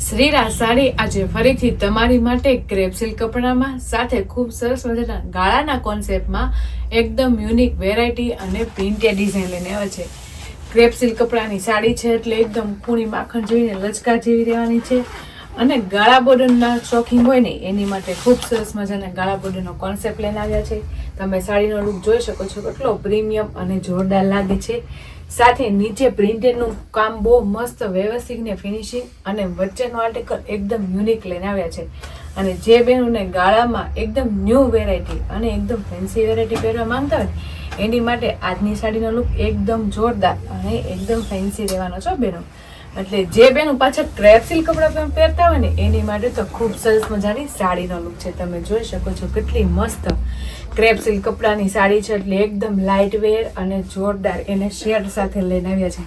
શ્રીરાજ સાડી આજે ફરીથી તમારી માટે ક્રેપ કપડામાં, સાથે ખૂબ સરસ મજાના ગાળાના કોન્સેપ્ટમાં એકદમ યુનિક વેરાયટી અને પ્રિન્ટેડ ડિઝાઇન લઈને આવે છે. ક્રેપ સિલ્ક કપડાની સાડી છે એટલે એકદમ કૂણી માખણ જોઈને લચકા જેવી રહેવાની છે. અને ગાળા બોર્ડરના શોખીન હોય ને, એની માટે ખૂબ સરસ મજાના ગાળા બોર્ડરનો કોન્સેપ્ટ લઈને આવ્યા છે. તમે સાડીનો લુક જોઈ શકો છો, કેટલો પ્રીમિયમ અને જોરદાર લાગે છે. સાથે નીચે પ્રિન્ટેડનું કામ બહુ મસ્ત વ્યવસ્થિત ને ફિનિશિંગ અને વચ્ચેનો આર્ટિકલ એકદમ યુનિક લઈને આવ્યા છે. અને જે બહેનોને ગાળામાં એકદમ ન્યૂ વેરાયટી અને એકદમ ફેન્સી વેરાયટી પહેરવા માંગતા હોય, એની માટે આજની સાડીનો લુક એકદમ જોરદાર અને એકદમ ફેન્સી રહેવાનો છો બહેનો એટલે જે બેનું પાછળ ક્રેપસિલ કપડાં પણ પહેરતા હોય ને, એની માટે તો ખૂબ સરસ મજાની સાડીનો લુક છે. તમે જોઈ શકો છો કેટલી મસ્ત ક્રેપ સિલ્ક કપડાની સાડી છે એટલે એકદમ લાઇટ વેર અને જોરદાર એને શેડ સાથે લઈને આવ્યા છે.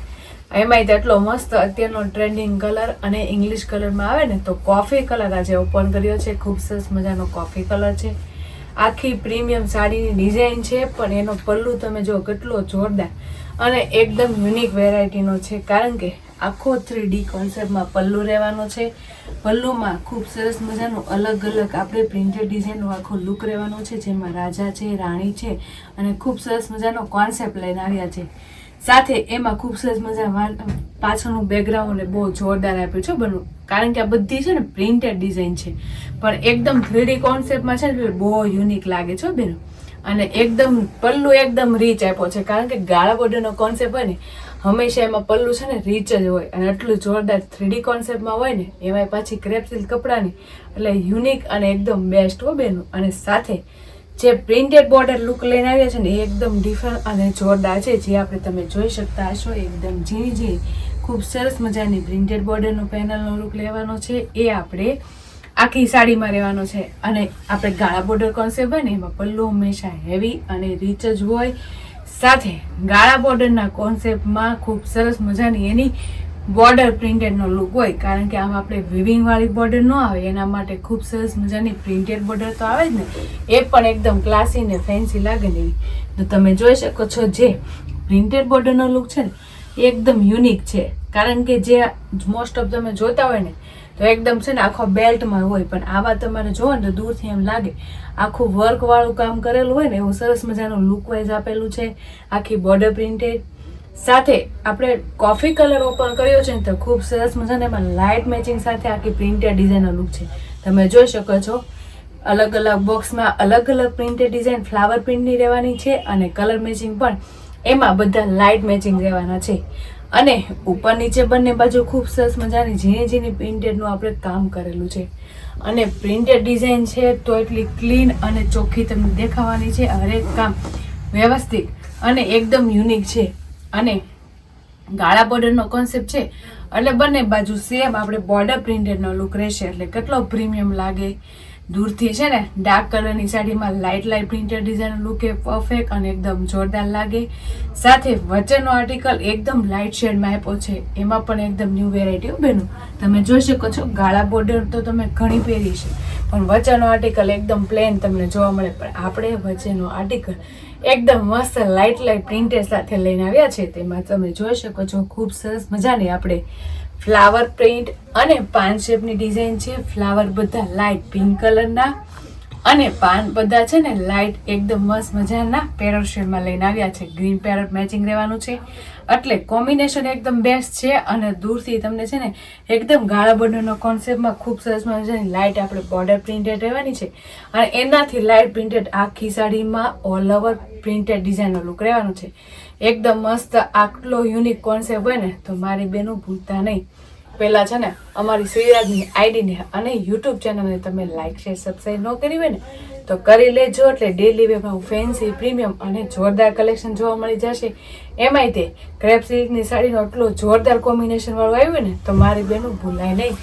એમાંય તો એટલો મસ્ત અત્યારનો ટ્રેન્ડિંગ કલર અને ઇંગ્લિશ કલરમાં આવે ને તો કોફી કલર આજે ઓપન કર્યો છે. ખૂબ સરસ મજાનો કોફી કલર છે. આખી પ્રીમિયમ સાડીની ડિઝાઇન છે, પણ એનો પલ્લુ તમે જો કેટલો જોરદાર અને એકદમ યુનિક વેરાયટીનો છે. કારણ કે આખો થ્રી ડી કોન્સેપ્ટમાં પલ્લુ રહેવાનો છે. પલ્લુમાં ખૂબ સરસ મજાનું અલગ અલગ આપણે પ્રિન્ટેડ ડિઝાઇનનો આખો લુક રહેવાનો છે, જેમાં રાજા છે, રાણી છે અને ખૂબ સરસ મજાનો કોન્સેપ્ટ લઈને આવ્યા છે. સાથે એમાં ખૂબ સરસ મજા પાછળનું બેકગ્રાઉન્ડ બહુ જોરદાર આપ્યું છે બનવું કારણ કે આ બધી છે ને પ્રિન્ટેડ ડિઝાઇન છે. પણ એકદમ થ્રીડી કોન્સેપ્ટમાં છે ને બહુ યુનિક લાગે છે બેન. અને એકદમ, પલ્લુ એકદમ રીચ આપ્યો છે, કારણ કે ગાળા બોર્ડરનો કોન્સેપ્ટ હોય ને હંમેશા એમાં પલ્લું છે ને રીચ જ હોય. અને એટલું જોરદાર થ્રીડી કોન્સેપ્ટમાં હોય ને એમાં પાછી ક્રેપ સિલ્ક કપડાની. એટલે યુનિક અને એકદમ બેસ્ટ હો બેનું. અને સાથે જે પ્રિન્ટેડ બોર્ડર લુક લઈને આવ્યા છે ને, એ એકદમ ડિફરન્ટ અને જોરદાર છે. જે આપણે તમે જોઈ શકતા હશો એકદમ ઝીણી ઝીણી, ખૂબ સરસ મજાની પ્રિન્ટેડ બોર્ડરનો પેનલનો લુક લેવાનો છે. એ આપણે આખી સાડીમાં રહેવાનો છે. અને આપણે ગાળા બોર્ડર કોન્સેપ્ટ હોય ને, એમાં પલ્લુ હંમેશા હેવી અને રીચ જ હોય. સાથે ગાળા બોર્ડરના કોન્સેપ્ટમાં ખૂબ સરસ મજાની એની બોર્ડર પ્રિન્ટેડનો લુક હોય, કારણ કે આમ આપણે વિવિંગવાળી બોર્ડર ન આવે, એના માટે ખૂબ સરસ મજાની પ્રિન્ટેડ બોર્ડર તો આવે જ ને. એ પણ એકદમ ક્લાસી ને ફેન્સી લાગે ને તો તમે જોઈ શકો છો જે પ્રિન્ટેડ બોર્ડરનો લુક છે ને એકદમ યુનિક છે. કારણ કે જે મોસ્ટ ઓફ તમે જોતા હોય ને, તો એકદમ છે ને આખો બેલ્ટમાં હોય. પણ આવા તમારે જોવો ને તો દૂરથી એમ લાગે, આખું વર્કવાળું કામ કરેલું હોય ને, એવું સરસ મજાનું લુકવાઇઝ આપેલું છે, આખી બોર્ડર પ્રિન્ટેડ સાથે આપણે કોફી કલર ઓપન કર્યો છે ને, તો ખૂબ સરસ મજાને એમાં લાઇટ મેચિંગ સાથે આખી પ્રિન્ટેડ ડિઝાઇનનો લુક છે. તમે જોઈ શકો છો અલગ અલગ બોક્સમાં અલગ અલગ પ્રિન્ટેડ ડિઝાઇન ફ્લાવર પ્રિન્ટની રહેવાની છે અને કલર મેચિંગ પણ એમાં બધા લાઇટ મેચિંગ રહેવાના છે. અને ઉપર નીચે બંને બાજુ ખૂબ સરસ મજાની ઝીણી ઝીણી પ્રિન્ટેડનું આપણે કામ કરેલું છે. અને પ્રિન્ટેડ ડિઝાઇન છે તો એટલી ક્લીન અને ચોખ્ખી તમને દેખાવાની છે. હરેક કામ વ્યવસ્થિત અને એકદમ યુનિક છે. અને ગાળા બોર્ડરનો કોન્સેપ્ટ છે. એટલે બંને બાજુ સેમ આપણે બોર્ડર પ્રિન્ટેડનો લુક રહેશે. એટલે કેટલો પ્રીમિયમ લાગે. દૂરથી છે ને ડાર્ક કલરની સાડીમાં light light printed design look perfect અને એકદમ જોરદાર લાગે. સાથે વચ્ચેનો આર્ટિકલ એકદમ લાઇટ શેડમાં આપ્યો છે. એમાં પણ એકદમ ન્યૂ વેરાયટી બેનું. તમે જોઈ શકો છો, ગાળા બોર્ડર તો તમે ઘણી પહેરી છે. પણ વચ્ચેનો આર્ટિકલ એકદમ પ્લેન તમને જોવા મળે. પણ આપણે વચ્ચેનો આર્ટિકલ એકદમ મસ્ત લાઇટ લાઇટ પ્રિન્ટેડ સાથે લઈને આવ્યા છે. તેમાં તમે જોઈ શકો છો, ખૂબ સરસ મજાની આપણે ફ્લાવર પ્રિન્ટ અને પાન શેપની ડિઝાઇન છે. ફ્લાવર બધા લાઇટ પિંક કલરના અને પાન બધા છે ને લાઇટ એકદમ મસ્ત મજાના પેરોટ શેડમાં લઈને આવ્યા છે. ગ્રીન પેરોટ મેચિંગ રહેવાનું છે. એટલે કોમ્બિનેશન એકદમ બેસ્ટ છે અને દૂરથી તમને છે ને એકદમ ગાળા બોર્ડરનો કોન્સેપ્ટમાં ખૂબ સરસ મજાની લાઇટ આપણે બોર્ડર પ્રિન્ટેડ રહેવાની છે. અને એનાથી લાઇટ પ્રિન્ટેડ આખી સાડીમાં ઓલ ઓવર પ્રિન્ટેડ ડિઝાઇનનો લુક રહેવાનો છે. એકદમ મસ્ત આટલો યુનિક કોન્સેપ્ટ હોય ને તો મારી બેનું ભૂલતા નહીં. પહેલાં છે ને, અમારી શ્રીરાજની આઈડીને અને યુટ્યુબ ચેનલને તમે લાઇક શેર સબસ્ક્રાઈબ ન કરી હોય ને, તો કરી લેજો. એટલે ડેલી વેમાં ફેન્સી પ્રીમિયમ અને જોરદાર કલેક્શન જોવા મળી જશે. એમાંય તે ક્રેપ સિલ્કની સાડીનો એટલો જોરદાર કોમ્બિનેશનવાળું આવ્યું ને, તો મારી બેનું ભૂલાય નહીં.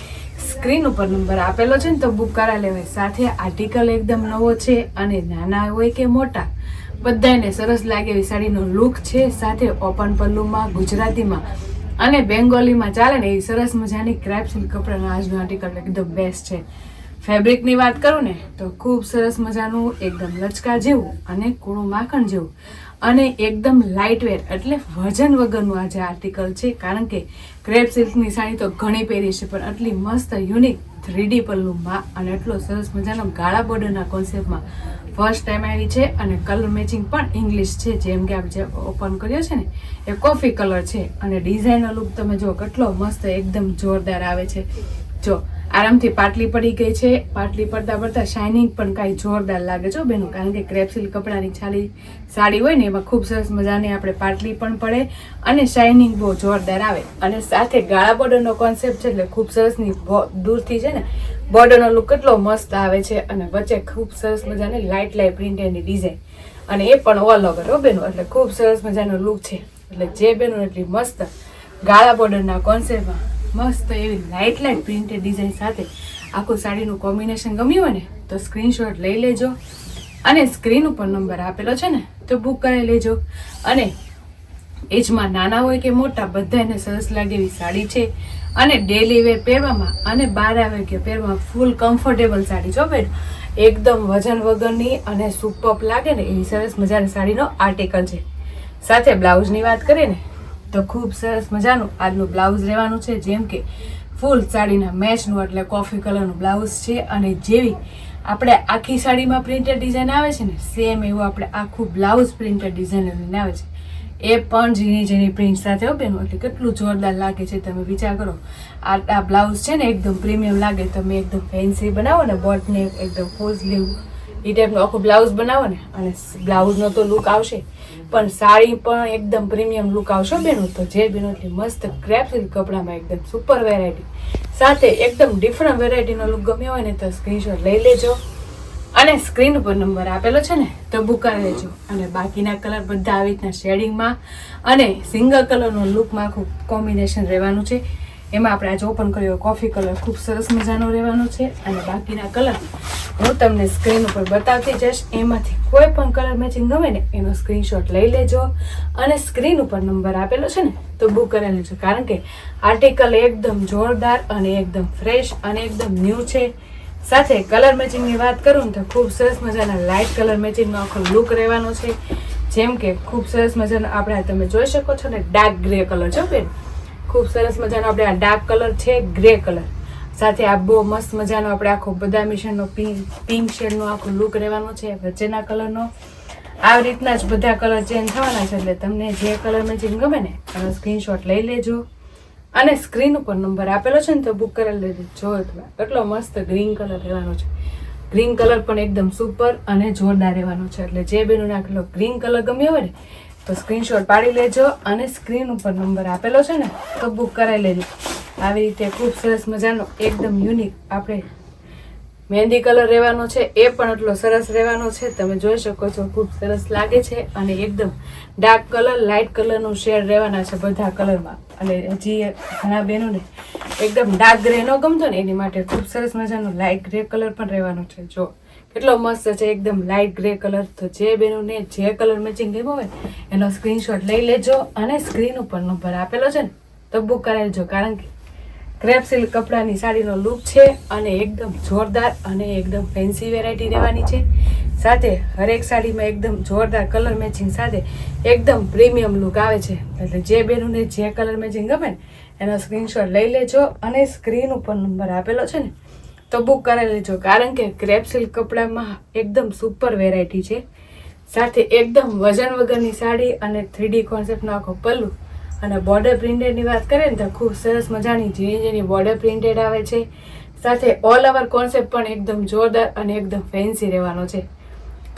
સ્ક્રીન ઉપર નંબર આપેલો છે ને, તો બુક કરા લેવાય. સાથે આર્ટિકલ એકદમ નવો છે અને નાના હોય કે મોટા બધાને સરસ લાગે એવી સાડીનો લુક છે. સાથે ઓપન પલ્લુમાં ગુજરાતીમાં અને બેંગોલીમાં ચાલે ને એ સરસ મજાની ક્રેપ સિલ્ક કપડાનો આજનો આર્ટિકલ એકદમ બેસ્ટ છે. ફેબ્રિકની વાત કરું ને, તો ખૂબ સરસ મજાનું, એકદમ લચકા જેવું અને કૂણું માખણ જેવું. અને એકદમ લાઇટ વેર એટલે વજન વગરનું આ જે આર્ટિકલ છે, કારણ કે ક્રેપ સિલ્કની સાડી તો ઘણી પહેરી છે, પણ આટલી મસ્ત યુનિક થ્રીડી પલ્લુમાં અને એટલો સરસ મજાનો ગાળા બોર્ડરના કોન્સેપ્ટમાં ફર્સ્ટ ટાઈમ આવી છે અને કલર મેચિંગ પણ ઇંગ્લિશ છે. જેમ કે આપણે જે ઓપન કર્યો છે ને, એ કોફી કલર છે. અને ડિઝાઇનર લુક તમે જો કેટલો મસ્ત, એકદમ જોરદાર આવે છે. જો, આરામથી પાટલી પડી ગઈ છે. પાટલી પડતા પડતા શાઇનિંગ પણ કાંઈ જોરદાર લાગે છે બેનો, કારણ કે ક્રેપસિલ કપડાની છાલી, સાડી હોય ને, એમાં ખૂબ સરસ મજાની આપણે પાટલી પણ પડે અને શાઇનિંગ બહુ જોરદાર આવે. અને સાથે ગાળા બોર્ડરનો કોન્સેપ્ટ છે એટલે ખૂબ સરસની દૂરથી છે ને બોર્ડરનો લુક કેટલો મસ્ત આવે છે અને વચ્ચે ખૂબ સરસ મજાની લાઇટ લાઇટ પ્રિન્ટેડની ડિઝાઇન અને એ પણ ઓલ ઓવર હો બેનો, એટલે ખૂબ સરસ મજાનો લુક છે. એટલે જે બેનો એટલી મસ્ત ગાળા બોર્ડરના કોન્સેપ્ટમાં મસ્ત એવી લાઇટ લાઇટ પ્રિન્ટેડ ડિઝાઇન સાથે આખું સાડીનું કોમ્બિનેશન ગમ્યું હોય ને, તો સ્ક્રીનશોટ લઈ લેજો. અને સ્ક્રીન ઉપર નંબર આપેલો છે ને, તો બુક કરાવી લેજો. અને એજમાં નાના હોય કે મોટા, બધાને સરસ લાગે એવી સાડી છે. અને ડેલી વેર પહેરવામાં અને બાર આવે કે પહેરવામાં ફૂલ કમ્ફર્ટેબલ સાડી જો બેન. એકદમ વજન વગરની અને સુપઅપ લાગે ને, એવી સરસ મજાની સાડીનો આર્ટિકલ છે. સાથે બ્લાઉઝની વાત કરીએ ને તો ખૂબ સરસ મજાનું આજનું બ્લાઉઝ રહેવાનું છે, જેમ કે ફૂલ સાડીના મેચનું એટલે કોફી કલરનું બ્લાઉઝ છે અને જેવી આપણે આખી સાડીમાં પ્રિન્ટેડ ડિઝાઇન આવે છે ને, સેમ એવું આપણે આખું બ્લાઉઝ પ્રિન્ટેડ ડિઝાઇન લઈને આવે છે. એ પણ ઝીણી ઝીણી પ્રિન્ટ સાથે હો બેનો એટલે કેટલું જોરદાર લાગે છે તમે વિચાર કરો. આ આ બ્લાઉઝ છે ને એકદમ પ્રીમિયમ લાગે, તમે એકદમ ફેન્સી બનાવો ને, બોટને એકદમ ફોઝ લેવું, એ ટાઈપનું આખું બ્લાઉઝ બનાવો ને, અને બ્લાઉઝનો તો લુક આવશે. પણ સાડી પણ એકદમ પ્રીમિયમ લુક આવશો બેનો. તો જે બેનો મસ્ત ક્રેપ સિલ્ક કપડામાં એકદમ સુપર વેરાયટી સાથે એકદમ ડિફરન્ટ વેરાયટીનો લુક ગમ્યો હોય ને તો સ્ક્રીનશોટ લઈ લેજો. અને સ્ક્રીન પર નંબર આપેલો છે ને, તો બુક કરી લેજો. અને બાકીના કલર બધા આવી રીતના શેડિંગમાં અને સિંગલ કલરનો લુકમાં આખું કોમ્બિનેશન રહેવાનું છે. એમાં આપણે આજે ઓપન કર્યો કોફી કલર ખૂબ સરસ મજાનો રહેવાનો છે અને બાકીના કલર હું તમને સ્ક્રીન ઉપર બતાવતી જઈશ. એમાંથી કોઈ પણ કલર મેચિંગ ગમે ને, એનો સ્ક્રીનશોટ લઈ લેજો. અને સ્ક્રીન ઉપર નંબર આપેલો છે ને, તો બુક કરી લેજો. કારણ કે આર્ટિકલ એકદમ જોરદાર અને એકદમ ફ્રેશ અને એકદમ ન્યૂ છે. સાથે કલર મેચિંગની વાત કરું ને, તો ખૂબ સરસ મજાના લાઇટ કલર મેચિંગનો આખો લુક રહેવાનો છે. જેમ કે ખૂબ સરસ મજાનો આપણે તમે જોઈ શકો છો ને ડાર્ક ગ્રે કલર છો બેન? ખૂબ સરસ મજાનો આપણે આ ડાર્ક કલર છે, ગ્રે કલર. સાથે આ બહુ મસ્ત મજાનો આપણે આખો બધા મિશનનો પિંક પિંક શેડનો આખો લુક રહેવાનો છે, વચ્ચેના કલરનો. આવી રીતના જ બધા કલર ચેન્જ થવાના છે એટલે તમને જે કલર મેચિંગ ગમે ને એનો સ્ક્રીનશોટ લઈ લેજો. અને સ્ક્રીન ઉપર નંબર આપેલો છે ને તો બુક કરેલ લેજો. જો કેટલો મસ્ત ગ્રીન કલર રહેવાનો છે. ગ્રીન કલર પણ એકદમ સુપર અને જોરદાર રહેવાનો છે. એટલે જે બેનું નાખેલો ગ્રીન કલર ગમ્યો હોય ને તો સ્ક્રીનશોટ પાડી લેજો અને સ્ક્રીન ઉપર નંબર આપેલો છે ને તો બુક કરાવી લેજો. આવી રીતે ખૂબ સરસ મજાનો, એકદમ યુનિક આપણે મહેંદી કલર રહેવાનો છે, એ પણ એટલો સરસ રહેવાનો છે. તમે જોઈ શકો છો, ખૂબ સરસ લાગે છે અને એકદમ ડાર્ક કલર લાઇટ કલરનું શેડ રહેવાના છે બધા કલરમાં. અને હજી ઘણા બહેનોને એકદમ ડાર્ક ગ્રે ન ગમતો ને, એની માટે ખૂબ સરસ મજાનો લાઇટ ગ્રે કલર પણ રહેવાનો છે. જો, કેટલો મસ્ત છે, એકદમ લાઇટ ગ્રે કલર. તો જે બહેનોને જે કલર મેચિંગ ગમ્યો હોય, એનો સ્ક્રીનશોટ લઈ લેજો અને સ્ક્રીન ઉપર નંબર આપેલો છે ને, તો બુક કરાવી લેજો. કારણ કે ક્રેપ સિલ્ક કપડાની સાડીનો લુક છે અને એકદમ જોરદાર અને એકદમ ફેન્સી વેરાયટી રહેવાની છે. સાથે હરેક સાડીમાં એકદમ જોરદાર કલર મેચિંગ સાથે એકદમ પ્રીમિયમ લુક આવે છે. એટલે જે બહેનોને જે કલર મેચિંગ ગમે ને, એનો સ્ક્રીનશોટ લઈ લેજો અને સ્ક્રીન ઉપર નંબર આપેલો છે ને, તો બુક કરાવી લેજો. કારણ કે ક્રેપ સિલ્ક કપડામાં એકદમ સુપર વેરાયટી છે. સાથે એકદમ વજન વગરની સાડી અને થ્રીડી કોન્સેપ્ટનો આખો પલ્લુ અને બોર્ડર પ્રિન્ટેડની વાત કરીએ ને તો ખૂબ સરસ મજાની ઝીણી ઝીણી બોર્ડર પ્રિન્ટેડ આવે છે. સાથે ઓલ ઓવર કોન્સેપ્ટ પણ એકદમ જોરદાર અને એકદમ ફેન્સી રહેવાનો છે.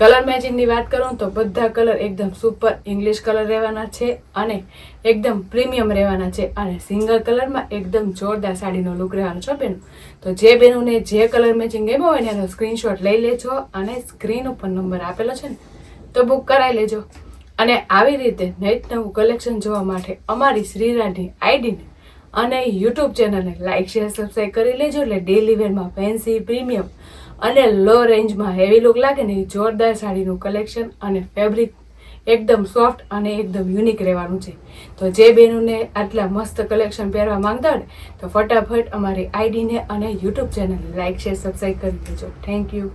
કલર મેચિંગની વાત કરું તો બધા કલર એકદમ સુપર ઇંગ્લિશ કલર રહેવાના છે અને એકદમ પ્રીમિયમ રહેવાના છે અને સિંગલ કલરમાં એકદમ જોરદાર સાડીનો લુક રહેવાનો છે બેન. તો જે બેનોને જે કલર મેચિંગ ગમ્યો હોય ને એનો સ્ક્રીનશોટ લઈ લેજો અને સ્ક્રીન ઉપર નંબર આપેલો છે ને, તો બુક કરાવી લેજો. અને આવી રીતે નૈત નવું કલેક્શન જોવા માટે અમારી શ્રીરાની આઈડીને અને યુટ્યુબ ચેનલને લાઇક શેર સબસ્ક્રાઈબ કરી લેજો. એટલે ડેલી વેરમાં ફેન્સી પ્રીમિયમ અને લો રેન્જમાં હેવી લુક લાગે ને જોરદાર સાડીનું કલેક્શન અને ફેબ્રિક એકદમ સોફ્ટ અને એકદમ યુનિક રહેવાનું છે. તો જે બહેનોને આટલા મસ્ત કલેક્શન પહેરવા માંગતા હોય તો ફટાફટ અમારી આઈડીને અને યુટ્યુબ ચેનલને લાઇક શેર સબસ્ક્રાઈબ કરી દેજો થેન્ક યુ